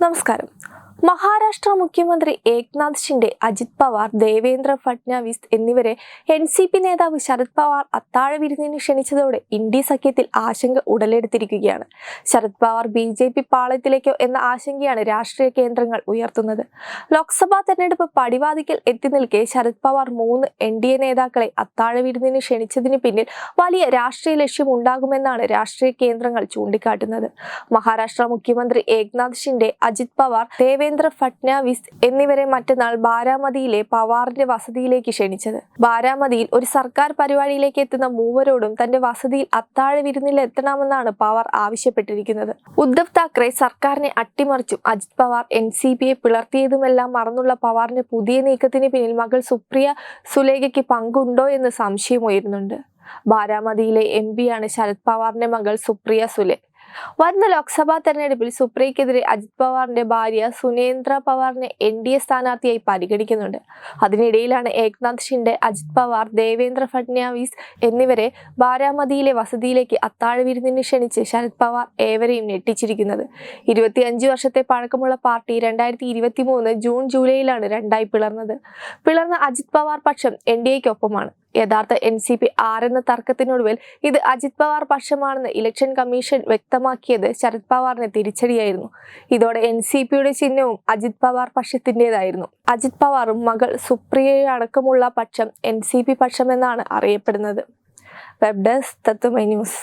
നമസ്കാരം. മഹാരാഷ്ട്ര മുഖ്യമന്ത്രി ഏക്നാഥ് ഷിൻഡെ അജിത് പവാർ ദേവേന്ദ്ര ഫഡ്നാവിസ് എന്നിവരെ എൻ സി പി നേതാവ് ശരത് പവാർ അത്താഴ വിരുന്നിന് ക്ഷണിച്ചതോടെ ഇന്ത്യ സഖ്യത്തിൽ ആശങ്ക ഉടലെടുത്തിരിക്കുകയാണ്. Sharad Pawar B J P പാളയത്തിലേക്കോ എന്ന ആശങ്കയാണ് രാഷ്ട്രീയ കേന്ദ്രങ്ങൾ ഉയർത്തുന്നത്. ലോക്സഭാ തെരഞ്ഞെടുപ്പ് പടിവാതിക്കൽ എത്തി നിൽക്കെ ശരത് പവാർ മൂന്ന് എൻ ഡി എ നേതാക്കളെ അത്താഴ വിരുന്നിന് ക്ഷണിച്ചതിന് പിന്നിൽ വലിയ രാഷ്ട്രീയ ലക്ഷ്യം ഉണ്ടാകുമെന്നാണ് രാഷ്ട്രീയ കേന്ദ്രങ്ങൾ ചൂണ്ടിക്കാട്ടുന്നത്. മഹാരാഷ്ട്ര മുഖ്യമന്ത്രി ഏക്നാഥ് ഷിൻഡെ അജിത് പവാർ ദേവേന്ദ്ര ഫട്നാവിസ് എന്നിവരെ മറ്റന്നാൾ ബാരാമതിയിലെ പവാറിന്റെ വസതിയിലേക്ക് ക്ഷണിച്ചത്. ബാരാമതിയിൽ ഒരു സർക്കാർ പരിപാടിയിലേക്ക് എത്തുന്ന മൂവരോടും തന്റെ വസതിയിൽ അത്താഴ വിരുന്നിൽ എത്തണമെന്നാണ് പവാർ ആവശ്യപ്പെട്ടിരിക്കുന്നത്. ഉദ്ധവ് താക്കറെ സർക്കാരിനെ അട്ടിമറിച്ചും അജിത് പവാർ എൻ സി പിയെ പിളർത്തിയതുമെല്ലാം മറന്നുള്ള പവാറിന്റെ പുതിയ നീക്കത്തിന് പിന്നിൽ മകൾ സുപ്രിയ സുലേഖയ്ക്ക് പങ്കുണ്ടോ എന്ന് സംശയമുയരുന്നുണ്ട് ബാരാമതിയിലെ എം പിയാണ് ശരത് പവാറിന്റെ മകൾ സുപ്രിയ സുലെ. വരുന്ന ലോക്സഭാ തെരഞ്ഞെടുപ്പിൽ സുപ്രിയക്കെതിരെ അജിത് പവാറിന്റെ ഭാര്യ സുനേന്ദ്ര പവാറിനെ എൻ ഡി എ സ്ഥാനാർത്ഥിയായി പരിഗണിക്കുന്നുണ്ട്. അതിനിടയിലാണ് ഏക്നാഥ് ഷിൻഡെ അജിത് പവാർ ദേവേന്ദ്ര ഫഡ്നാവിസ് എന്നിവരെ ബാരാമതിയിലെ വസതിയിലേക്ക് അത്താഴ വിരുന്നിന് ക്ഷണിച്ച് ശരത് പവാർ ഏവരെയും ഞെട്ടിച്ചിരിക്കുന്നത്. ഇരുപത്തിയഞ്ച് വർഷത്തെ പഴക്കമുള്ള പാർട്ടി രണ്ടായിരത്തി ഇരുപത്തി മൂന്ന് ജൂൺ ജൂലൈയിലാണ് രണ്ടായി പിളർന്നത്. പിളർന്ന അജിത് പവാർ പക്ഷം എൻ ഡി എക്കൊപ്പമാണ് യഥാർത്ഥ എൻ സി പി ആരെന്ന തർക്കത്തിനൊടുവിൽ ഇത് അജിത് പവാർ പക്ഷമാണെന്ന് ഇലക്ഷൻ കമ്മീഷൻ വ്യക്തമാക്കിയത് ശരത് പവാറിന് തിരിച്ചടിയായിരുന്നു. ഇതോടെ എൻ സി പിയുടെ ചിഹ്നവും അജിത് പവാർ പക്ഷത്തിന്റെതായിരുന്നു. അജിത് പവാറും മകൾ സുപ്രിയയും അടക്കമുള്ള പക്ഷം എൻ സി പി പക്ഷമെന്നാണ് അറിയപ്പെടുന്നത്. വെബ് ഡെസ്ക് തത്വമൈ ന്യൂസ്